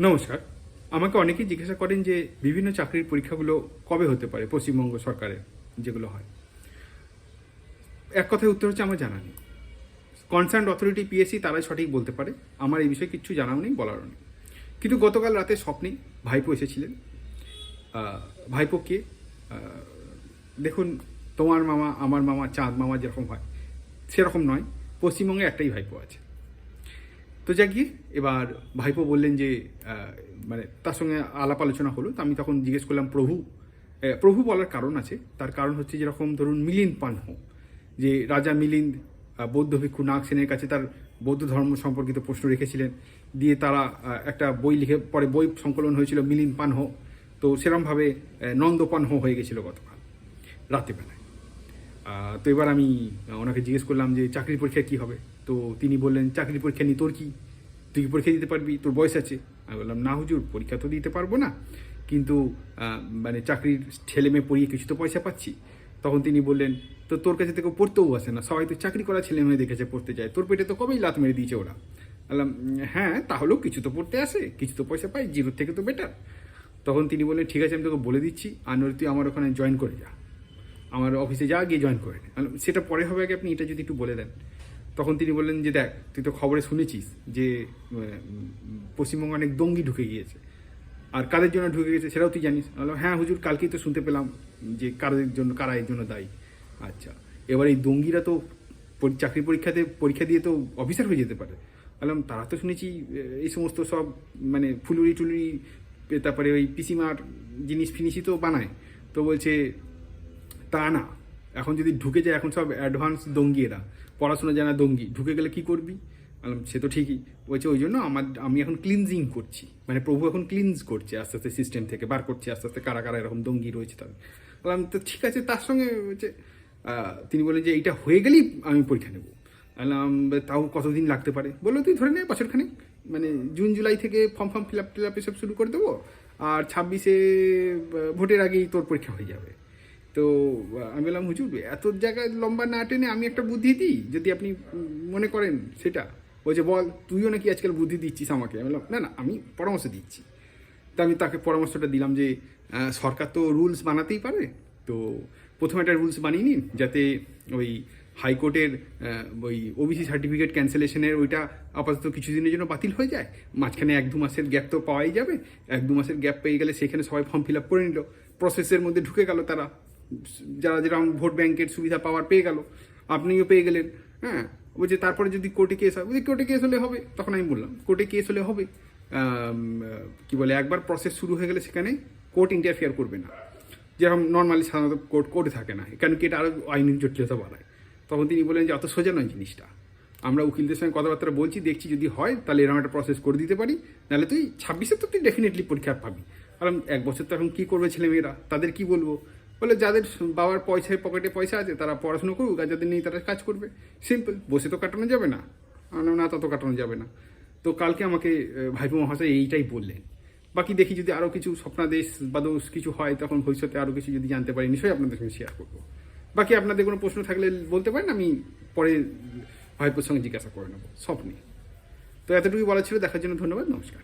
নমস্কার আমাকে অনেকেই জিজ্ঞাসা করেন যে বিভিন্ন চাকরির পরীক্ষাগুলো কবে হতে পারে পশ্চিমবঙ্গ সরকারের যেগুলো হয়। এক কথায় উত্তর হচ্ছে আমার জানা নেই। কনসার্ন অথরিটি পিএসসি তারাই সঠিক বলতে পারে। আমার এই বিষয়ে কিচ্ছু জানাও নেই বলারও নেই। কিন্তু গতকাল রাতে স্বপ্নেই ভাইপো এসেছিলেন। আহ, ভাইপো কে? আহ, দেখুন তোমার মামা আমার মামা চাঁদ মামা যেরকম হয় সেরকম নয়। পশ্চিমবঙ্গে একটাই ভাইপো আছে। তো গিয়ে এবার ভাইপো বললেন যে মানে তার সঙ্গে আলাপ আলোচনা হলো। তো আমি তখন জিজ্ঞেস করলাম প্রভু প্রভু বলার কারণ আছে। তার কারণ হচ্ছে যেরকম ধরুন মিলিন্দ পানহ যে রাজা মিলিন্দ বৌদ্ধ ভিক্ষু নাগসেনের কাছে তার বৌদ্ধ ধর্ম সম্পর্কিত প্রশ্ন রেখেছিলেন। দিয়ে তারা একটা বই লিখে পরে বই সংকলন হয়েছিল মিলিন্দ পানহ। তো সেরমভাবে আহ, নন্দ হয়ে গেছিল গতকাল রাত্রিবেলায়। আহ, তো এবার আমি ওনাকে জিজ্ঞেস করলাম যে চাকরির পরীক্ষা কি হবে? তো তিনি বললেন, চাকরির পরীক্ষা নিয়ে তোর কি? তুই কি পরীক্ষা দিতে পারবি? তোর বয়স আছে। আমি বললাম, না হুজুর, পরীক্ষা তো দিতে পারব না। কিন্তু মানে চাকরির ছেলে মেয়ে পড়িয়ে কিছু তো পয়সা পাচ্ছি। তখন তিনি বললেন, তো তোর কাছে থেকে পড়তেও আসে না। সবাই তো চাকরি করা ছেলে মেয়ে দেখেছে পড়তে যায়। তোর পেটে তো কবেই লাত মেরে দিয়েছে ওরা? বললাম হ্যাঁ তাহলেও কিছু তো পড়তে আসে। কিছু তো পয়সা পাই, জিরোর থেকে তো বেটার তখন তিনি বললেন, ঠিক আছে, আমি তোকে বলে দিচ্ছি। আর তুই আমার ওখানে জয়েন করে যা। আমার অফিসে যা গিয়ে জয়েন করে। সেটা পরে হবে আগে আপনি এটা যদি একটু বলে দেন। তখন তিনি বললেন যে, দেখ, তুই তো খবরে শুনেছিস যে পশ্চিমবঙ্গে অনেক দঙ্গি ঢুকে গিয়েছে। আর কাদের জন্য ঢুকে গেছে সেটাও তুই জানিস? বললাম হ্যাঁ হুজুর, কালকেই তো শুনতে পেলাম যে কাদের জন্য, কারা এর জন্য দায়ী। আচ্ছা এবার এই দঙ্গিরা তো চাকরি পরীক্ষাতে, পরীক্ষা দিয়ে তো অফিসার হয়ে যেতে পারে। বললাম, তারা তো শুনেছি এই সমস্ত সব মানে ফুলুরি টুলুরি তারপরে ওই পিসিমার জিনিস ফিনিসই তো বানায়। তো বলছে তা না। এখন যদি ঢুকে যায়, এখন সব অ্যাডভান্স দঙ্গি এরা পড়াশোনা জানা দঙ্গি। ঢুকে গেলে কি করবি? সে তো ঠিকই। বলছে, ওই জন্য আমার, আমি এখন ক্লিনজিং করছি। মানে প্রভু এখন ক্লিনজ করছে আস্তে আস্তে সিস্টেম থেকে, বার করছে আস্তে আস্তে, কারা কারা এরকম দঙ্গি রয়েছে তাদের। বললাম, তো ঠিক আছে, তার সঙ্গে হচ্ছে তিনি বলেন যে, এইটা হয়ে গেলেই আমি পরীক্ষা নেব। বললাম, তাও কতদিন লাগতে পারে? বলল, তুই ধরে নে, বছরখানেক। মানে জুন, জুলাই থেকে form form fill up till up এসব শুরু করে দেবো। আর ছাব্বিশে ভোটের আগেই তোর পরীক্ষা হয়ে যাবে। তো আমি বললাম, হুজুর, এত জায়গায় লম্বা না টেনে আমি একটা বুদ্ধি দিই? যদি আপনি মনে করেন সেটা। বলছে, বল, তুইও নাকি আজকাল বুদ্ধি দিচ্ছিস আমাকে? আমি বললাম, না না, আমি পরামর্শ দিচ্ছি। তা আমি তাকে পরামর্শটা দিলাম যে সরকার তো রুলস বানাতেই পারে। তো প্রথমে একটা রুলস বানিয়ে নিন, যাতে ওই হাইকোর্টের ওই ওবিসি সার্টিফিকেট ক্যান্সেলেশনের ওইটা আপাতত কিছুদিনের জন্য বাতিল হয়ে যায়। মাঝখানে এক দু মাসের গ্যাপ তো পাওয়াই যাবে। এক দু মাসের গ্যাপ পেয়ে গেলে সেখানে সবাই ফর্ম ফিল আপ করে নিল। প্রসেসের মধ্যে ঢুকে গেল তারা। যারা যেরকম ভোট ব্যাংকের সুবিধা পাওয়ার পেয়ে গেল, আপনিও পেয়ে গেলেন হ্যাঁ? বলছে তারপরে যদি কোর্টে কেস হয় বলছি কোর্টে কেস হলে হবে, তখন আমি বললাম, কোর্টে কেস হলে হবে কি বলে, একবার প্রসেস শুরু হয়ে গেলে সেখানে কোর্ট ইন্টারফিয়ার করবে না। যেরকম নর্মালি সাধারণত কোর্ট, কোর্টে থাকে না কারণ কি এটা আরও আইনি জটিলতা বাড়ায়। তখন তিনি বললেন যে, অত সোজা নয় জিনিসটা। আমরা উকিলদের সঙ্গে কথাবার্তা বলছি, দেখছি যদি হয়, তাহলে এরকম একটা প্রসেস করে দিতে পারি, নাহলে তুই ছাব্বিশে তো তুই ডেফিনেটলি পরীক্ষা পাবি। কারণ এক বছর তো এখন কী করবে ছেলেমেয়েরা? তাদের কি বলব? বলে যাদের বাবার পয়সায় পকেটে পয়সা আছে, তারা পড়াশুনো করুক আর যাদের নেই তারা কাজ করবে। সিম্পল বসে তো কাটানো যাবে না। না তত কাটানো যাবে না। তো কালকে আমাকে ভাইপো মহাশয় এইটাই বললেন। বাকি দেখি যদি আরও কিছু স্বপ্নাদেশ বা দোষ কিছু হয়, তখন ভবিষ্যতে আরও কিছু যদি জানতে পারি, নিশ্চয়ই আপনাদের সঙ্গে শেয়ার করব। বাকি আপনাদের কোনো প্রশ্ন থাকলে বলতে পারেন, আমি পরে ভাইপোর সঙ্গে জিজ্ঞাসা করে নেব স্বপ্নে তো এতটুকুই বলা ছিল, দেখার জন্য ধন্যবাদ, নমস্কার।